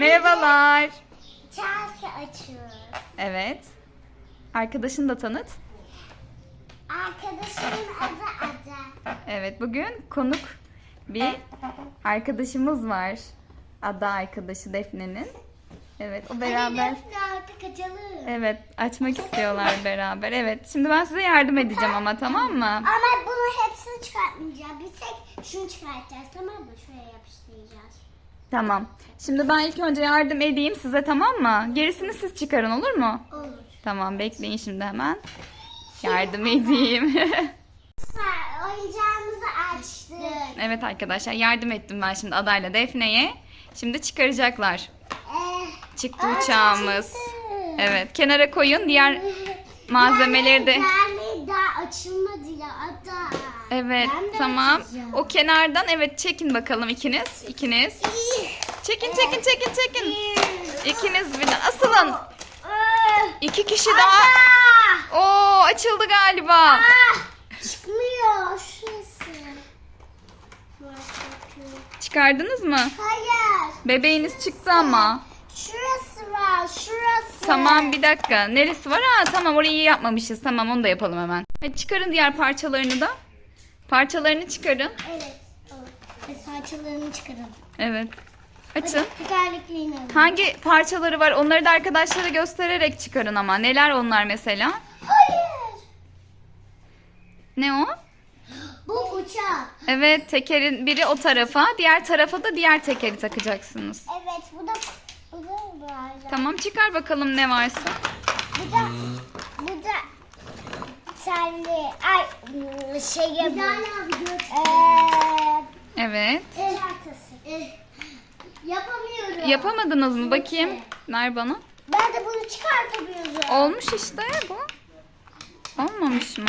Merhabalar. Chelsea açıyoruz. Evet. Arkadaşını da tanıt. Arkadaşımın adı Ada. Evet bugün konuk bir arkadaşımız var. Ada arkadaşı Defne'nin. Evet o beraber. Defne artık açalım. Evet açmak istiyorlar beraber. Evet şimdi ben size yardım edeceğim ama tamam mı? Ama bunu hepsini çıkartmayacağız. Bir tek şunu çıkartacağız tamam mı? Şuraya yapıştıracağız. Tamam. Şimdi ben ilk önce yardım edeyim size tamam mı? Gerisini siz çıkarın olur mu? Olur. Tamam bekleyin şimdi hemen. Yardım edeyim. Oyuncağımızı açtık. evet arkadaşlar yardım ettim ben şimdi Adayla Defne'ye. Şimdi çıkaracaklar. Ee, Çıktı aa, uçağımız. çıktı. Evet kenara koyun. Diğer malzemeleri de. Yani daha açılmadı ya Ada. Evet Ben de tamam. açacağım. O kenardan evet çekin bakalım ikiniz. İkiniz. Çekin çekin çekin çekin. İkiniz birden asılın. Ee, İki kişi daha. Oo açıldı galiba. Çıkmıyor şurası. Çıkardınız mı? Hayır. Bebeğiniz çıktı ama. Şurası var, şurası. Tamam bir dakika. Neresi var? Ha tamam orayı iyi yapmamışız. Tamam onu da yapalım hemen. Hadi çıkarın diğer parçalarını da. Parçalarını çıkarın. Evet. Parçalarını çıkarın. Evet. Açın. Hadi tekerlekliğini alın. Hangi parçaları var onları da arkadaşlara göstererek çıkarın ama. Neler onlar mesela? Hayır. Ne o? Bu uçak. Evet tekerin biri o tarafa, diğer tarafa da diğer tekeri takacaksınız. Evet, bu da bu da böyle. Tamam çıkar bakalım ne varsa. Bu da bu da telli. Ay şey. Güzel abi gör. Eee Evet. Eh, yapamıyorum. Yapamadınız mı? Bakayım. Ver bana. Ben de bunu çıkartamıyorum. Olmuş işte bu. Olmamış mı?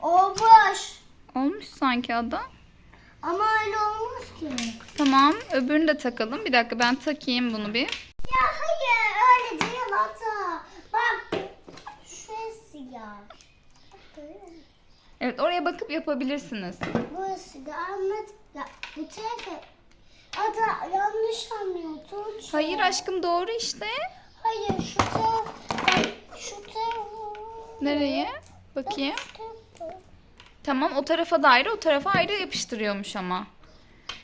Olmuş. Olmuş sanki ada. Ama öyle olmaz ki. Tamam öbürünü de takalım. Bir dakika ben takayım bunu bir. Ya hayır öyle değil Ata. Bak şurası ya. Evet oraya bakıp yapabilirsiniz. Burası da anladık. Ya bu tarafa. Ada yanlış anlıyor Tuğçe. Hayır aşkım doğru işte. Hayır şu taraf. Şu taraf. Nereye? Bakayım. Tamam o tarafa da ayrı o tarafa ayrı yapıştırıyormuş ama.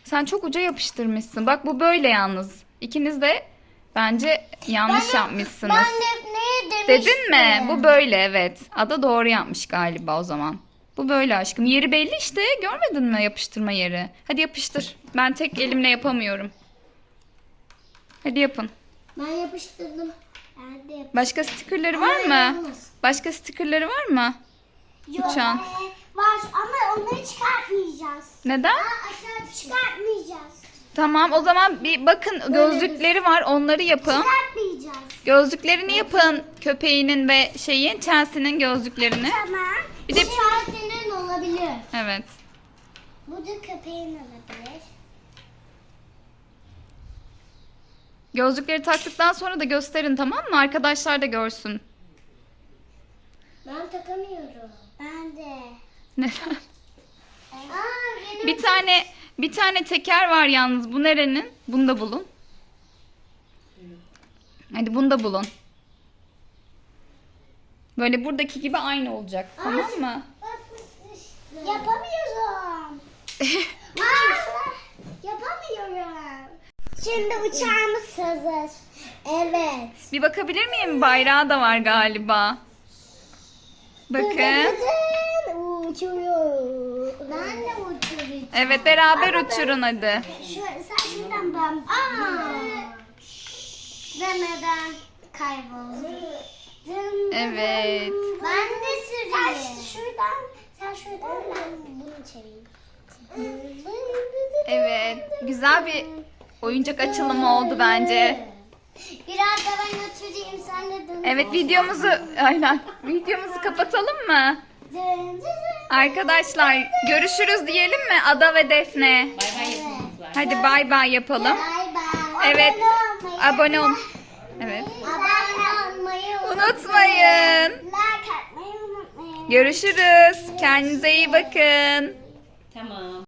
Sen çok uca yapıştırmışsın. Bak bu böyle yalnız. İkiniz de bence yanlış Ben- yapmışsınız. Ben de neye demiştim? Dedin mi? Bu böyle evet. Ada doğru yapmış galiba o zaman. Bu böyle aşkım. Yeri belli işte. Görmedin mi yapıştırma yeri? Hadi yapıştır. Ben tek elimle yapamıyorum. Hadi yapın. Ben yapıştırdım. Ben de yapıştırdım. Başka stickerları var mı? Başka stickerları var mı? Yok, Uçağın. ee, var ama onları çıkartmayacağız. Neden? Aa, aşağı çıkartmayacağız. Tamam o zaman bir bakın gözlükleri var onları yapın. Çıkartmayacağız. Gözlüklerini yapın. Köpeğinin ve şeyin Chelsea'nin gözlüklerini. Tamam. Bir de- senin olabilir. Evet. Bu da köpeğin olabilir. Gözlükleri taktıktan sonra da gösterin tamam mı? Arkadaşlar da görsün. Ben takamıyorum. Ben de. Neden? Aa, benim Bir tane bir tane teker var yalnız. Bu nerenin? Bunu da bulun. Hadi bunu da bulun. Böyle buradaki gibi aynı olacak. Tamam mı? Yapamıyorum. Aa, Yapamıyorum. Şimdi uçağımız hazır. Evet. Bir bakabilir miyim? Bayrağı da var galiba. Bakın. Uçuyor. Ben de uçuyorum. Evet beraber uçurun hadi. Şu, sen şuradan ben. Aa. Demeden kayboldu. Evet. Ben de süreyim. Sen şuradan, sen şuradan ben bunu çevireyim. Evet. Güzel bir oyuncak açılımı oldu bence. Biraz da ben oturayım sen de dım. Evet videomuzu aynen. Videomuzu kapatalım mı? Arkadaşlar görüşürüz diyelim mi Ada ve Defne? Hadi bay bay yapalım. Bay bay. Evet. Abone ol. Evet. Abone olmayı Unutmayın. Like atmayı unutmayın. Görüşürüz. Kendinize iyi bakın. Tamam.